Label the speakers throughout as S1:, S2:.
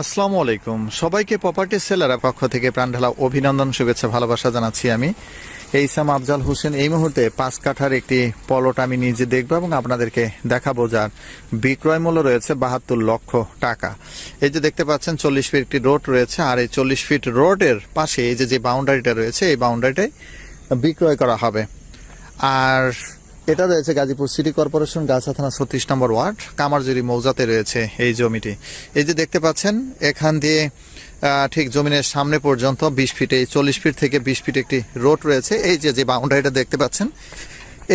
S1: আসসালামু আলাইকুম। সবাইকে প্রপার্টি সেলারের পক্ষ থেকে প্রাণঢালা অভিনন্দন, শুভেচ্ছা, ভালোবাসা জানাচ্ছি আমি। এইসাম আফজাল হোসেন এই মুহূর্তে পাঁচ কাঠার একটি পলট আমি নিজে দেখব এবং আপনাদেরকে দেখাবো যার বিক্রয় মূল্য রয়েছে বাহাত্তর লক্ষ টাকা। এই যে দেখতে পাচ্ছেন, চল্লিশ ফিট একটি রোড রয়েছে আর এই চল্লিশ ফিট রোডের পাশে এই যে যে বাউন্ডারিটা রয়েছে, এই বাউন্ডারিটাই বিক্রয় করা হবে। আর এটা রয়েছে গাজীপুর সিটি কর্পোরেশন, গাছা থানা ছত্রিশ নম্বর ওয়ার্ড কামারজুরি মৌজাতে রয়েছে এই জমিটি। এই যে দেখতে পাচ্ছেন, এখান দিয়ে ঠিক জমিনের সামনে পর্যন্ত বিশ ফিটে চল্লিশ ফিট থেকে বিশ ফিট একটি রোড রয়েছে। এই যে যে বাউন্ডারিটা দেখতে পাচ্ছেন,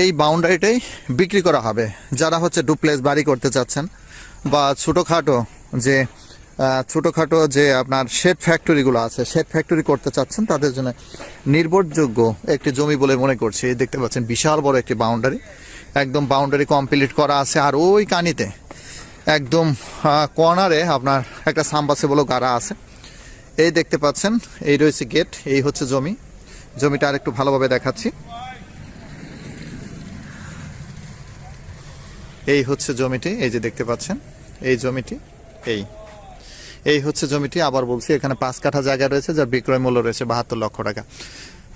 S1: এই বাউন্ডারিটাই বিক্রি করা হবে। যারা হচ্ছে ডুপ্লেস বাড়ি করতে চাচ্ছেন বা ছোটোখাটো যে ছোটোখাটো যে আপনার শেড ফ্যাক্টরিগুলো আছে শেড ফ্যাক্টরি করতে চাচ্ছেন, তাদের জন্য নির্ভরযোগ্য একটি জমি বলে মনে করছি। দেখতে পাচ্ছেন, বিশাল বড় একটি বাউন্ডারি একদম বাউন্ডারি কমপ্লিট করা আছে, আর ওই কানিতে একদম কর্নারে আপনার একটা সাম্বাসেবলও গাড়া আছে। এই দেখতে পাচ্ছেন, এই রয়েছে গেট এই হচ্ছে জমি। জমিটা আর একটু ভালোভাবে দেখাচ্ছি। এই হচ্ছে জমিটি, এই যে দেখতে পাচ্ছেন, এই জমিটি, এই। এই হচ্ছে জমিটি। আবার বলছি, এখানে পাঁচ কাঠা জায়গা রয়েছে, যার বিক্রয় মূল্য রয়েছে বাহাত্তর লক্ষ টাকা।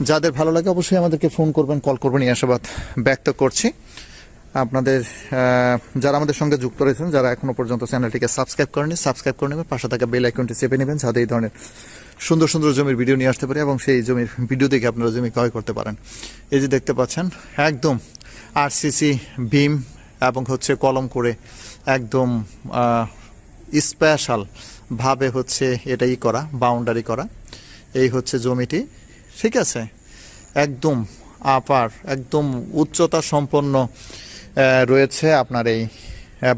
S1: যাদের ভালো লাগে অবশ্যই আমাদেরকে ফোন করবেন, কল করবেন, এই আশাবাদ ব্যক্ত করছি। আপনাদের যারা আমাদের সঙ্গে যুক্ত রয়েছেন, যারা এখনও পর্যন্ত চ্যানেলটিকে সাবস্ক্রাইব করেনি সাবস্ক্রাইব করে নেবেন, পাশে থাকা বেল আইকনটি চেপে নেবেন, যাতে এই ধরনের সুন্দর সুন্দর জমির ভিডিও নিয়ে আসতে পারে এবং সেই জমির ভিডিও দেখে আপনারা জমি ক্রয় করতে পারেন। এই যে দেখতে পাচ্ছেন, একদম আরসিসি বিম এবং হচ্ছে কলম করে একদম স্পেশাল ভাবে হচ্ছে এটাই করা বাউন্ডারি করা। এই হচ্ছে জমিটি। ঠিক আছে? একদম আপার একদম উচ্চতা সম্পন্ন রয়েছে আপনার এই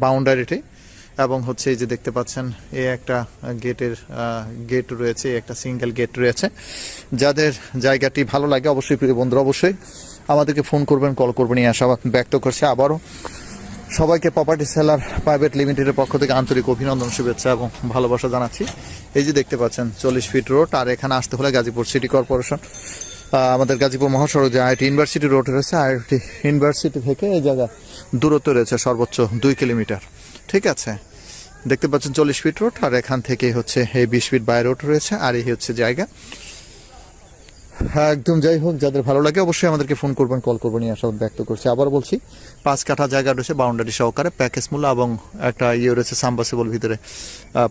S1: বাউন্ডারিটি এবং হচ্ছে এই যে দেখতে পাচ্ছেন এই একটা গেটের গেট রয়েছে একটা সিঙ্গেল গেট রয়েছে। যাদের জায়গাটি ভালো লাগে, অবশ্যই প্রিয় বন্ধুরা, অবশ্যই আমাদেরকে ফোন করবেন কল করবেন, এই আশাবাদ ব্যক্ত করছে। আবারও সবাইকে প্রপার্টি সেলার প্রাইভেট লিমিটেডের পক্ষ থেকে আন্তরিক অভিনন্দন, শুভেচ্ছা এবং ভালোবাসা জানাচ্ছি। এই যে দেখতে পাচ্ছেন, চল্লিশ ফিট রোড আর এখানে আসতে হলে গাজীপুর সিটি কর্পোরেশন আমাদের গাজীপুর মহাসড়ক যে আইটি ইউনিভার্সিটি রোড রয়েছে। আইটি ইউনিভার্সিটি থেকে এই জায়গা দূরত্ব রয়েছে সর্বোচ্চ দুই কিলোমিটার। ঠিক আছে, দেখতে পাচ্ছেন চল্লিশ ফিট রোড আর এখান থেকে হচ্ছে এই বিশ ফিট বাই রোড রয়েছে, আর এই হচ্ছে জায়গা। হ্যাঁ একদম যাই হোক, যাদের ভালো লাগে অবশ্যই আমাদেরকে ফোন করবেন কল করবেন, এই আশাবাদ ব্যক্ত করছি। আবার বলছি, পাঁচ কাঠা জায়গা রয়েছে বাউন্ডারি সহকারে প্যাকেজ মূল্য এবং একটা ইয়ে রয়েছে সাম্বাসেবল ভিতরে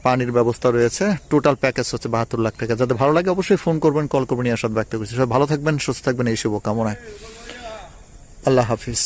S1: পানির ব্যবস্থা রয়েছে। টোটাল প্যাকেজ হচ্ছে বাহাত্তর লাখ টাকা। যাদের ভালো লাগে অবশ্যই ফোন করবেন কল করবেন, এই আশাবাদ ব্যক্ত করছি। সবাই ভালো থাকবেন, সুস্থ থাকবেন, এই শুভকামনায়। আল্লাহ হাফিজ।